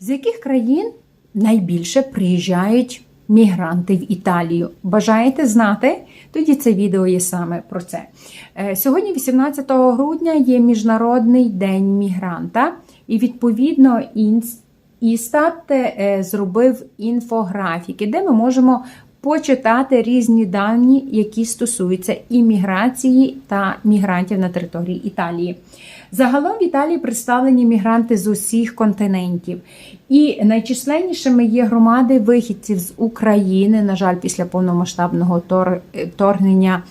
З яких країн найбільше приїжджають мігранти в Італію? Бажаєте знати? Тоді це відео є саме про це. Е, Сьогодні, 18 грудня, є Міжнародний день мігранта, і відповідно інс- Істат е, зробив інфографіки, де ми можемо почитати різні дані, які стосуються імміграції та мігрантів на території Італії. Загалом в Італії представлені мігранти з усіх континентів. І найчисленнішими є громади вихідців з України. На жаль, після повномасштабного тор- вторгнення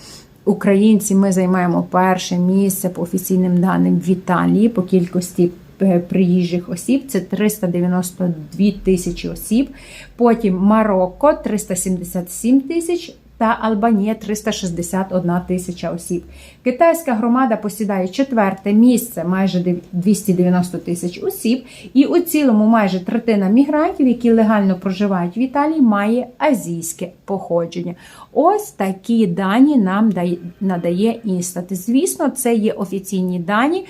українці ми займаємо перше місце по офіційним даним в Італії по кількості приїжджих осіб. Це 392 тисячі осіб. Потім Марокко 377 тисяч. Та Албанія 361 тисяча осіб. Китайська громада посідає четверте місце, майже 290 тисяч осіб. І у цілому майже третина мігрантів, які легально проживають в Італії, має азійське походження. Ось такі дані нам дає- надає Інстат. Звісно, це є офіційні дані.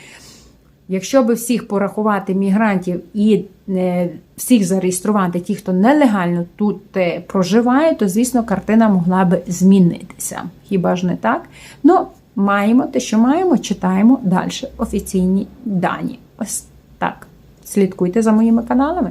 Якщо би всіх порахувати мігрантів і е, всіх зареєструвати, ті, хто нелегально тут е, проживає, то звісно картина могла би змінитися. Хіба ж не так? Ну, маємо те, що маємо, читаємо далі офіційні дані. Ось так. Слідкуйте за моїми каналами.